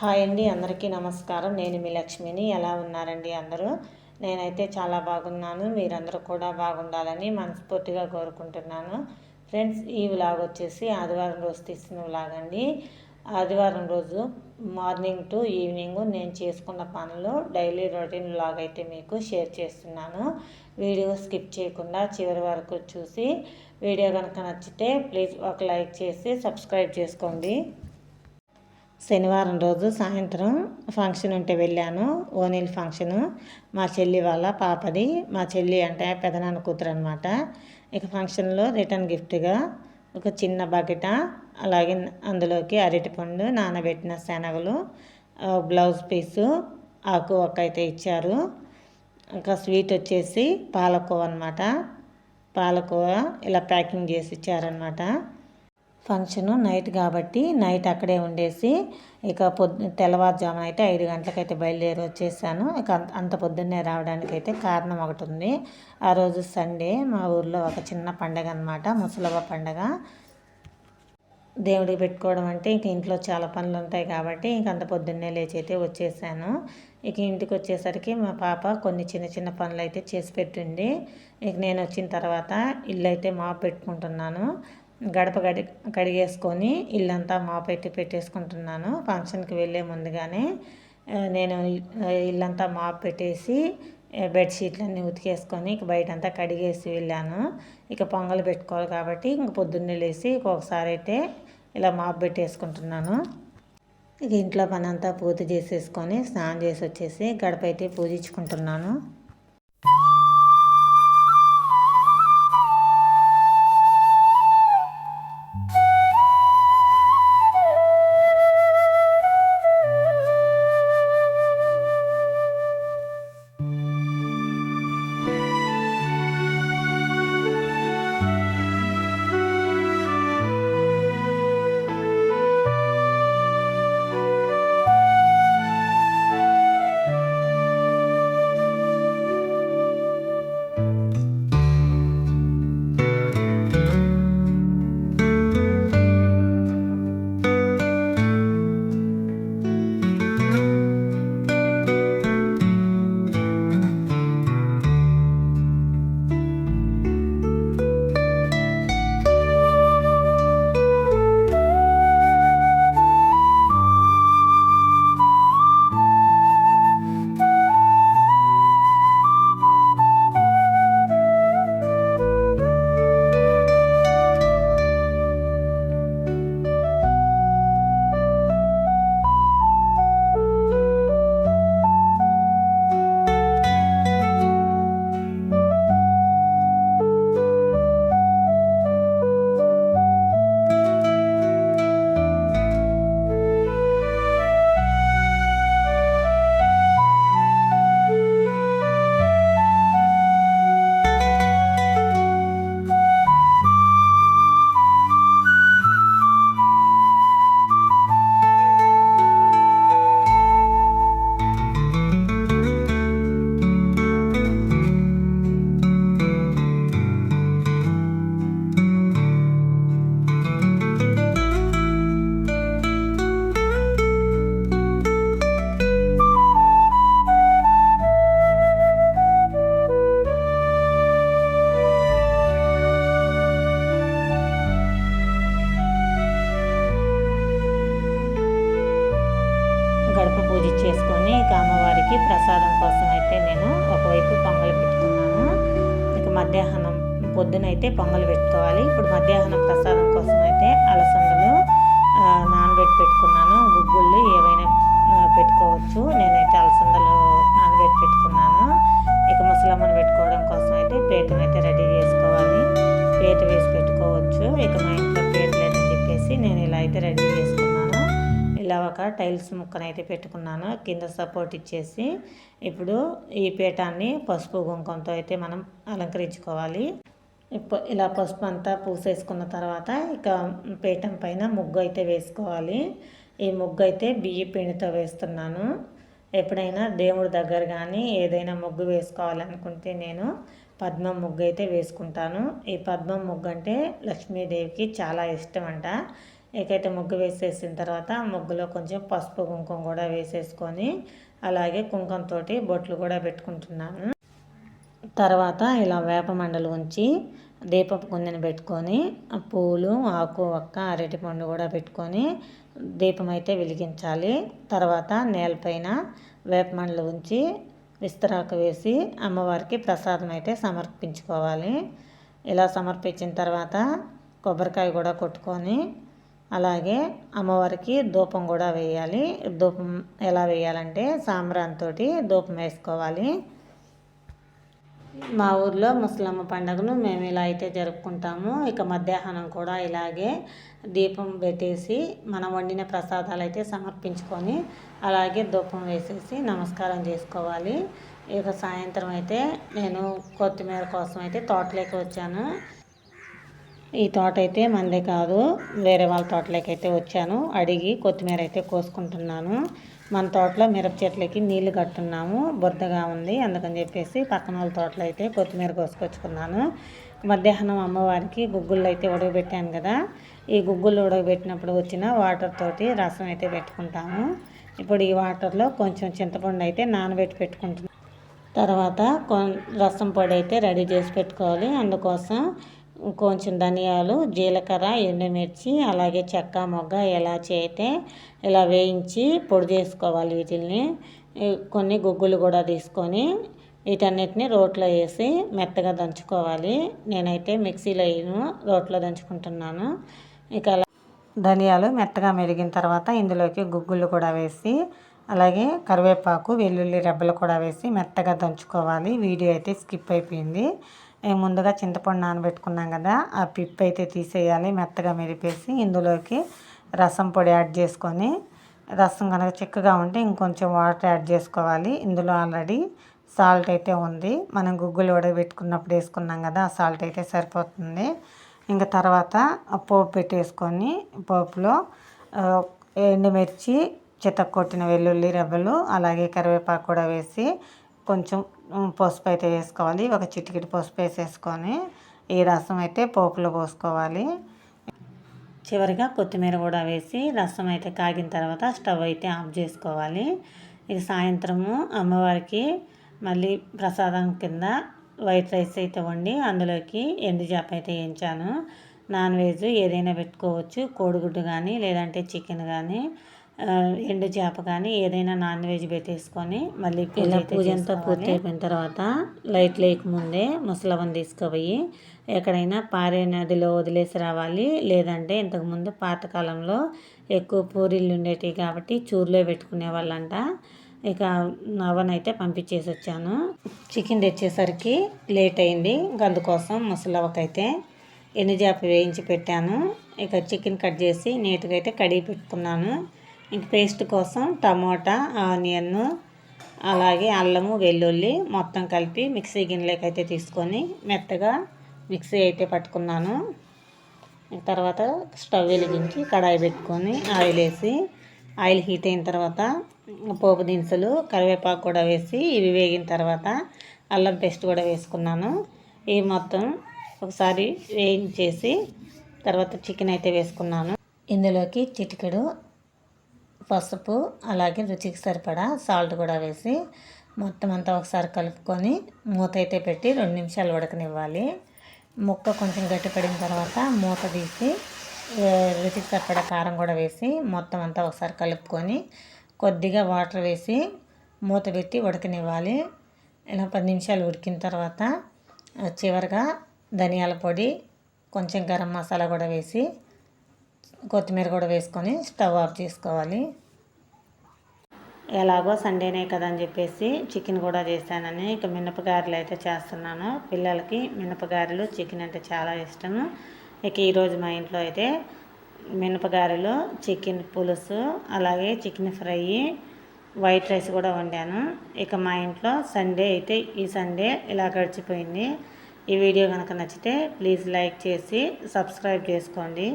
Hi అండి అందరికీ నమస్కారం. నేను మీ లక్ష్మిని. ఎలా ఉన్నారండి అందరూ? నేనైతే చాలా బాగున్నాను. మీరందరూ కూడా బాగుండాలని మనస్ఫూర్తిగా కోరుకుంటున్నాను. ఫ్రెండ్స్ ఈ వ్లాగ్ వచ్చేసి ఆదివారం రోజు తీసిన వ్లాగ్ అండి. ఆదివారం రోజు మార్నింగ్ టు ఈవినింగ్ నేను చేసుకున్న పనులు డైలీ రొటీన్ వ్లాగ్ అయితే మీకు షేర్ చేస్తున్నాను. వీడియో స్కిప్ చేయకుండా చివరి వరకు చూసి వీడియో కనుక నచ్చితే ప్లీజ్ ఒక లైక్ చేసి సబ్స్క్రైబ్ చేసుకోండి. శనివారం రోజు సాయంత్రం ఫంక్షన్ ఉంటే వెళ్ళాను. ఓనీల్ ఫంక్షను. మా చెల్లి వాళ్ళ పాపది. మా చెల్లి అంటే పెదనాన్న కూతురు అనమాట ఇక ఫంక్షన్లో రిటర్న్ గిఫ్ట్గా ఒక చిన్న బకెట అలాగే అందులోకి అరటిపండు నానబెట్టిన శనగలు బ్లౌజ్ పీసు ఆకు ఒక్క అయితే ఇచ్చారు. ఇంకా స్వీట్ వచ్చేసి పాలకోవ అనమాట పాలకోవ ఇలా ప్యాకింగ్ చేసి ఇచ్చారనమాట ఫంక్షను నైట్ కాబట్టి నైట్ అక్కడే ఉండేసి ఇక పొద్దు తెల్లవారుజామున అయితే ఐదు గంటలకైతే బయలుదేరి వచ్చేసాను. ఇక అంత పొద్దున్నే రావడానికి అయితే కారణం ఒకటి ఉంది. ఆ రోజు సండే మా ఊర్లో ఒక చిన్న పండగ అనమాట ముసలవ్వ పండగ. దేవుడికి పెట్టుకోవడం అంటే ఇంక ఇంట్లో చాలా పనులు ఉంటాయి కాబట్టి ఇంక అంత పొద్దున్నే లేచి అయితే వచ్చేసాను. ఇక ఇంటికి వచ్చేసరికి మా పాప కొన్ని చిన్న చిన్న పనులు అయితే చేసి పెట్టింది. ఇక నేను వచ్చిన తర్వాత ఇల్లు అయితే మా పెట్టుకుంటున్నాను. గడప గడి కడిగేసుకొని ఇల్లంతా మాపెట్టి పెట్టేసుకుంటున్నాను. ఫంక్షన్కి వెళ్ళే ముందుగానే నేను ఇల్లంతా మాప్ పెట్టేసి బెడ్షీట్లన్నీ ఉతికేసుకొని ఇక బయటంతా కడిగేసి వెళ్ళాను. ఇక పొంగల్ పెట్టుకోవాలి కాబట్టి ఇంక పొద్దున్నే లేసి ఒకసారి అయితే ఇలా మాప్ పెట్టేసుకుంటున్నాను. ఇక ఇంట్లో పని అంతా పూర్తి చేసేసుకొని స్నానం చేసి వచ్చేసి గడప అయితే పూజించుకుంటున్నాను. చేసుకొని ఇక అమ్మవారికి ప్రసాదం కోసం అయితే నేను ఒకవైపు పొంగలు పెట్టుకున్నాను. ఇక మధ్యాహ్నం పొద్దునైతే పొంగలు పెట్టుకోవాలి. ఇప్పుడు మధ్యాహ్నం ప్రసాదం కోసం అయితే అలసందలు నానబెట్టి పెట్టుకున్నాను. గుగ్గుళ్ళు ఏవైనా టైల్స్ ముక్కనైతే పెట్టుకున్నాను. కింద సపోర్ట్ ఇచ్చేసి ఇప్పుడు ఈ పీఠాన్ని పసుపు కుంకుమతో అయితే మనం అలంకరించుకోవాలి. ఇలా పసుపు అంతా పూసేసుకున్న తర్వాత ఇక పీఠం పైన ముగ్గు అయితే వేసుకోవాలి. ఈ ముగ్గు అయితే బియ్య పిండితో వేస్తున్నాను. ఎప్పుడైనా దేవుడి దగ్గర కానీ ఏదైనా ముగ్గు వేసుకోవాలనుకుంటే నేను పద్మం ముగ్గు అయితే వేసుకుంటాను. ఈ పద్మం ముగ్గు అంటే లక్ష్మీదేవికి చాలా ఇష్టం అంట ఇకైతే ముగ్గు వేసేసిన తర్వాత ముగ్గులో కొంచెం పసుపు కుంకుమ కూడా వేసేసుకొని అలాగే కుంకుమతో బొట్లు కూడా పెట్టుకుంటున్నాను. తర్వాత ఇలా వేప మండలు ఉంచి దీపపు కుందెని పెట్టుకొని పూలు ఆకు ఒక్క అరటిపండు కూడా పెట్టుకొని దీపం అయితే వెలిగించాలి. తర్వాత నేలపైన వేపమండలు ఉంచి విస్తరాకు వేసి అమ్మవారికి ప్రసాదం అయితే సమర్పించుకోవాలి. ఇలా సమర్పించిన తర్వాత కొబ్బరికాయ కూడా కొట్టుకొని అలాగే అమ్మవారికి ధూపం కూడా వేయాలి. ధూపం ఎలా వేయాలంటే సాంబ్రాన్తో ధూపం వేసుకోవాలి. మా ఊర్లో ముసలమ్మ పండుగను మేము ఇలా అయితే జరుపుకుంటాము. ఇక మధ్యాహ్నం కూడా ఇలాగే దీపం పెట్టేసి మనం వండిన ప్రసాదాలు అయితే సమర్పించుకొని అలాగే ధూపం వేసేసి నమస్కారం చేసుకోవాలి. ఇక సాయంత్రం అయితే నేను కొత్తిమీర కోసం అయితే తోటలోకి వచ్చాను. ఈ తోట అయితే మందే కాదు. వేరే వాళ్ళ తోటలోకి అయితే వచ్చాను. అడిగి కొత్తిమీర అయితే కోసుకుంటున్నాను. మన తోటలో మిరప చెట్లకి నీళ్ళు కట్టున్నాము బురదగా ఉంది. అందుకని చెప్పేసి పక్కన వాళ్ళ తోటలో అయితే కొత్తిమీర కోసుకొచ్చుకున్నాను. మధ్యాహ్నం అమ్మవారికి గుగ్గుళ్ళు అయితే ఉడకబెట్టాను కదా. ఈ గుగ్గుళ్ళు ఉడకబెట్టినప్పుడు వచ్చిన వాటర్ తోటి రసం అయితే పెట్టుకుంటాము. ఇప్పుడు ఈ వాటర్లో కొంచెం చింతపండు అయితే నానబెట్టి పెట్టుకుంటున్నాను. తర్వాత రసం పొడి అయితే రెడీ చేసి పెట్టుకోవాలి. అందుకోసం కొంచెం ధనియాలు జీలకర్ర ఎండుమిర్చి అలాగే చెక్క మొగ్గ ఎలా అయితే ఇలా వేయించి పొడి చేసుకోవాలి వీటిల్ని. కొన్ని గుగ్గులు కూడా తీసుకొని వీటన్నిటిని రోట్లో వేసి మెత్తగా దంచుకోవాలి. నేనైతే మిక్సీలో వేయను రోట్లో దంచుకుంటున్నాను. ఇక అలా ధనియాలు మెత్తగా మెరిగిన తర్వాత ఇందులోకి గుగ్గులు కూడా వేసి అలాగే కరివేపాకు వెల్లుల్లి రెబ్బలు కూడా వేసి మెత్తగా దంచుకోవాలి. వీడియో అయితే స్కిప్ అయిపోయింది. ముందుగా చింతపండు నానబెట్టుకున్నాం కదా ఆ పిప్పు అయితే తీసేయాలి మెత్తగా మెరిపేసి ఇందులోకి రసం పొడి యాడ్ చేసుకొని రసం కనుక చిక్కగా ఉంటే ఇంకొంచెం వాటర్ యాడ్ చేసుకోవాలి. ఇందులో ఆల్రెడీ సాల్ట్ అయితే ఉంది. మనం గుగ్గులు ఉడకబెట్టుకున్నప్పుడు వేసుకున్నాం కదా ఆ సాల్ట్ అయితే సరిపోతుంది. ఇంకా తర్వాత పోపు పెట్టేసుకొని పోపులో ఎండుమిర్చి చితక్కొట్టిన వెల్లుల్లి రెబ్బలు అలాగే కరివేపాకు కూడా వేసి కొంచెం పసుపు అయితే వేసుకోవాలి. ఒక చిటికిటి పసుపు వేసేసుకొని ఈ రసం అయితే పోపులో పోసుకోవాలి. చివరిగా కొత్తిమీర కూడా వేసి రసం అయితే కాగిన తర్వాత స్టవ్ అయితే ఆఫ్ చేసుకోవాలి. ఇది సాయంత్రము అమ్మవారికి మళ్ళీ ప్రసాదం కింద వైట్ రైస్ అయితే వండి అందులోకి ఎండు చేప అయితే వేయించాను. నాన్ వెజ్ ఏదైనా పెట్టుకోవచ్చు. కోడిగుడ్డు కానీ లేదంటే చికెన్ కానీ. ఎండు చేప కానీ ఏదైనా నాన్ వెజ్ పెట్టేసుకొని మళ్ళీ పూజ పూజ అంతా పూర్తి అయిపోయిన తర్వాత లైట్ లేకముందే ముసలవని తీసుకుపోయి ఎక్కడైనా పారే నదిలో వదిలేసి రావాలి. లేదంటే ఇంతకుముందు పాతకాలంలో ఎక్కువ పూరీలు ఉండేటివి కాబట్టి చూరులో పెట్టుకునే వాళ్ళంట. ఇక అవనైతే పంపించేసి వచ్చాను. చికెన్ తెచ్చేసరికి లేట్ అయింది. అందుకోసం ముసలవకైతే ఎన్ని చేప వేయించి పెట్టాను. ఇక చికెన్ కట్ చేసి నీట్గా అయితే కడిగి పెట్టుకున్నాను. పేస్ట్ కోసం టమోటా ఆనియన్ అలాగే అల్లము వెల్లుల్లి మొత్తం కలిపి మిక్సీ గిన్నెలోకి అయితే తీసుకొని మెత్తగా మిక్సీ అయితే పట్టుకున్నాను. తర్వాత స్టవ్ వెలిగించి కడాయి పెట్టుకొని ఆయిల్ వేసి ఆయిల్ హీట్ అయిన తర్వాత పోపు దినుసులు కరివేపాకు కూడా వేసి ఇవి వేగిన తర్వాత అల్లం పేస్ట్ కూడా వేసుకున్నాను. ఇవి మొత్తం ఒకసారి వేయించేసి తర్వాత చికెన్ అయితే వేసుకున్నాను. ఇందులోకి చిటికెడు పసుపు అలాగే రుచికి సరిపడా సాల్ట్ కూడా వేసి మొత్తం అంతా ఒకసారి కలుపుకొని మూత అయితే పెట్టి రెండు నిమిషాలు ఉడకనివ్వాలి. ముక్క కొంచెం గట్టిపడిన తర్వాత మూత తీసి రుచికి సరిపడా కారం కూడా వేసి మొత్తం అంతా ఒకసారి కలుపుకొని కొద్దిగా వాటర్ వేసి మూత పెట్టి ఉడకనివ్వాలి. ఇలా పది నిమిషాలు ఉడికిన తర్వాత చివరిగా ధనియాల పొడి కొంచెం గరం మసాలా కూడా వేసి కొత్తిమీర కూడా వేసుకొని స్టవ్ ఆఫ్ చేసుకోవాలి. ఎలాగో సండేనే కదా అని చెప్పేసి చికెన్ కూడా చేశానని ఇక మినపగారెలు అయితే చేస్తున్నాను. పిల్లలకి మినపగారెలు చికెన్ అంటే చాలా ఇష్టము. ఇక ఈరోజు మా ఇంట్లో అయితే మినపగారెలు చికెన్ పులుసు అలాగే చికెన్ ఫ్రై వైట్ రైస్ కూడా వండాను. ఇక మా ఇంట్లో సండే అయితే ఈ సండే ఇలా గడిచిపోయింది. ఈ వీడియో కనుక నచ్చితే ప్లీజ్ లైక్ చేసి సబ్స్క్రైబ్ చేసుకోండి.